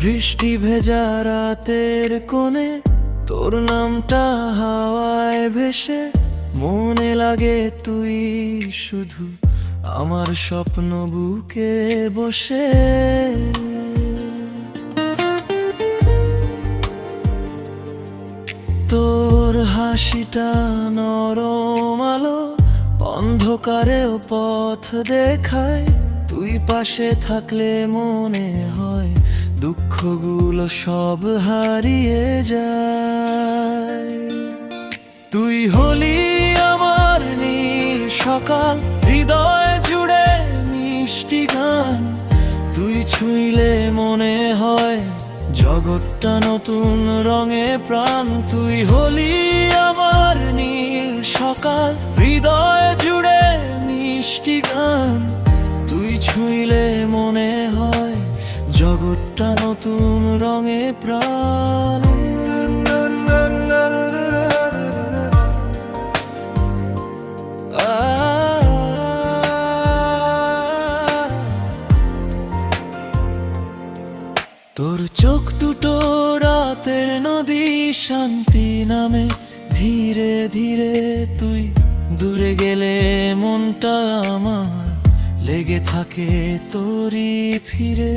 বৃষ্টি ভেজা রাতের কোণে তোর নামটা হাওয়ায় ভেসে মনে লাগে তুই শুধু আমার স্বপ্ন বুকে বসে। তোর হাসিটা নরম আলো অন্ধকারেও পথ দেখায়, তুই পাশে থাকলে মনে হয় দুঃখগুলো সব হারিয়ে যায়। তুই হলি আমার নীল সকাল, হৃদয় জুড়ে মিষ্টি গান। তুই ছুঁইলে মনে হয় জগৎটা নতুন রঙে প্রাণ। তুই হলি আমার নীল সকাল, হৃদয় জুড়ে মিষ্টি গান। তুই ছুঁইলে মনে হয় জগৎটা নতুন রঙে প্রাণ। তোর চোখ দুটো রাতের নদী শান্তি নামে, ধীরে ধীরে তুই দূরে গেলে মনটা আমার লেগে থাকে তোরি ফিরে।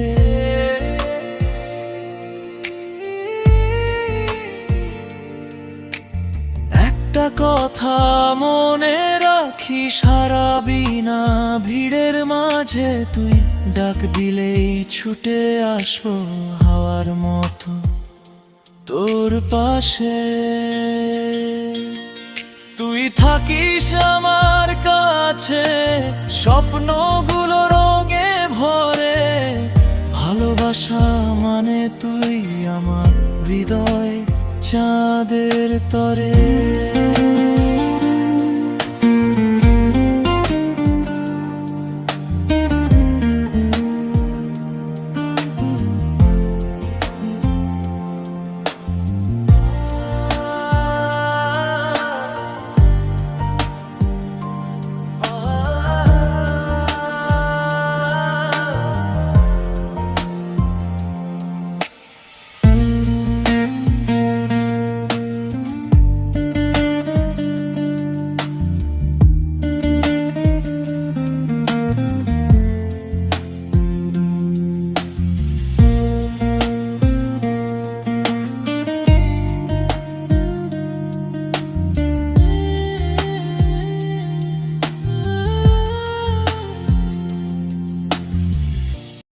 একটা কথা মনে রাখি, সারা বিনা ভিড়ের মাঝে তুই ডাক দিলেই ছুটে আসব হাওয়ার মতো তোর পাশে। তুই থাকিস আমার স্বপ্নগুলো রঙে ভরে ভালোবাসা মানে তুই আমার হৃদয় চাঁদের তরে।